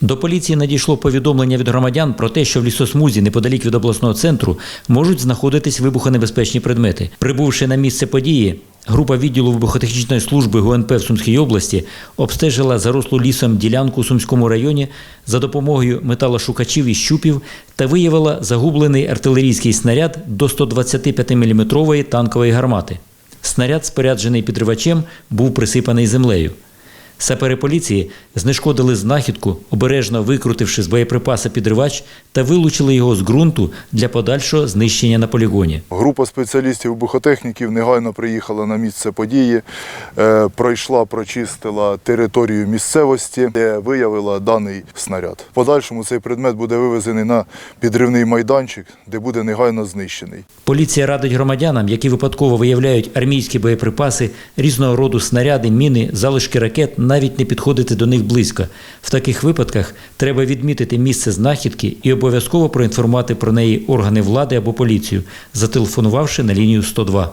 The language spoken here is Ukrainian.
До поліції надійшло повідомлення від громадян про те, що в лісосмузі неподалік від обласного центру можуть знаходитись вибухонебезпечні предмети. Прибувши на місце події, група відділу вибухотехнічної служби ГУНП в Сумській області обстежила зарослу лісом ділянку у Сумському районі за допомогою металошукачів і щупів та виявила загублений артилерійський снаряд до 125-мм танкової гармати. Снаряд, споряджений підривачем, був присипаний землею. Сапери поліції знешкодили знахідку, обережно викрутивши з боєприпаса підривач та вилучили його з ґрунту для подальшого знищення на полігоні. Група спеціалістів вибухотехніків негайно приїхала на місце події, е, пройшла, прочистила територію місцевості, де виявила даний снаряд. В подальшому цей предмет буде вивезений на підривний майданчик, де буде негайно знищений. Поліція радить громадянам, які випадково виявляють армійські боєприпаси, різного роду снаряди, міни, залишки ракет, навіть не підходити до них близько. В таких випадках треба відмітити місце знахідки і обов'язково проінформувати про неї органи влади або поліцію, зателефонувавши на лінію 102.